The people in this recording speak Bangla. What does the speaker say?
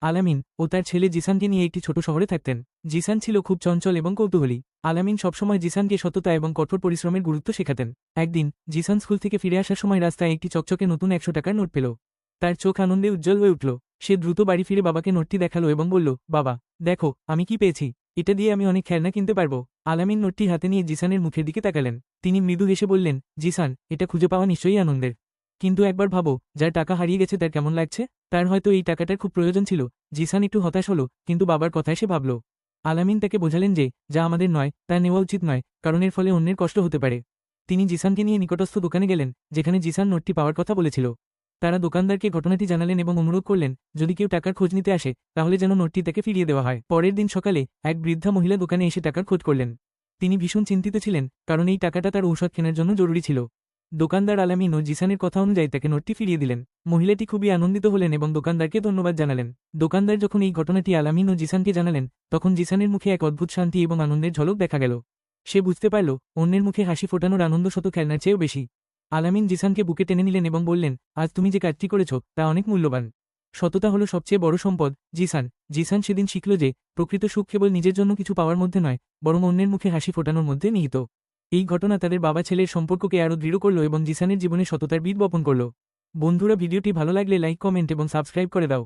আলামিন ও তার ছেলে জিসানকে নিয়ে একটি ছোট শহরে থাকতেন। জিসান ছিল খুব চঞ্চল এবং কৌতূহলী। আলামিন সবসময় জিসানকে সততা এবং কঠোর পরিশ্রমের গুরুত্ব শেখাতেন। একদিন, জিসান স্কুল থেকে ফিরে আসার সময় রাস্তায় একটি চকচকে নতুন একশো টাকার নোট পেল। তার চোখ আনন্দে উজ্জ্বল হয়ে উঠল। সে দ্রুত বাড়ি ফিরে বাবাকে নোটটি দেখাল এবং বলল, বাবা, দেখো, আমি কি পেয়েছি। এটা দিয়ে আমি অনেক খেলনা কিনতে পারব। আলামিন নোটটি হাতে নিয়ে জিসানের মুখের দিকে তাকালেন। তিনি মৃদু হেসে বললেন, জিসান, এটা খুঁজে পাওয়া নিশ্চয়ই আনন্দের। কিন্তু একবার ভাবো, যার টাকা হারিয়ে গেছে তার কেমন লাগছে? তার হয়তো এই টাকাটার খুব প্রয়োজন ছিল। জিসান একটু হতাশ হলো, কিন্তু বাবার কথায় সে ভাবল। আলামিন তাকে বোঝালেন যে, যা আমাদের নয়, তা নেওয়া উচিত নয়, কারণ এর ফলে অন্যের কষ্ট হতে পারে। তিনি জিসানকে নিয়ে নিকটস্থ দোকানে গেলেন, যেখানে জিসান নোটটি পাওয়ার কথা বলেছিল। তারা দোকানদারকে ঘটনাটি জানালেন এবং অনুরোধ করলেন, যদি কেউ টাকার খোঁজ নিতে আসে, তাহলে যেন নোটটি তাকে ফিরিয়ে দেওয়া হয়। পরের দিন সকালে এক বৃদ্ধা মহিলা দোকানে এসে টাকার খোঁজ করলেন। তিনি ভীষণ চিন্তিত ছিলেন, কারণ এই টাকাটা তার ঔষধ কেনার জন্য জরুরি ছিল। দোকানদার আলামিন ও জিসানের কথা অনুযায়ী তাকে নোটটি ফিরিয়ে দিলেন। মহিলাটি খুবই আনন্দিত হলেন এবং দোকানদারকে ধন্যবাদ জানালেন। দোকানদার যখন এই ঘটনাটি আলামিন ও জিসানকে জানালেন, তখন জিসানের মুখে এক অদ্ভুত শান্তি এবং আনন্দের ঝলক দেখা গেল। সে বুঝতে পারল, অন্যের মুখে হাসি ফোটানোর আনন্দ শত খেলনার চেয়েও বেশি। আলামিন জিসানকে বুকে টেনে নিলেন এবং বললেন, আজ তুমি যে কাজটি করেছ, তা অনেক মূল্যবান। সততা হলো সবচেয়ে বড় সম্পদ, জিসান। জিসান সেদিন শিখল যে, প্রকৃত সুখ কেবল নিজের জন্য কিছু পাওয়ার মধ্যে নয়, বরং অন্যের মুখে হাসি ফোটানোর মধ্যে নিহিত। এই ঘটনা তাদের বাবা ছেলের সম্পর্ককে আরও দৃঢ় করল এবং জিসানের জীবনে সততার বীজ বপন করল। বন্ধুরা, ভিডিওটি ভালো লাগলে লাইক, কমেন্ট এবং সাবস্ক্রাইব করে দাও।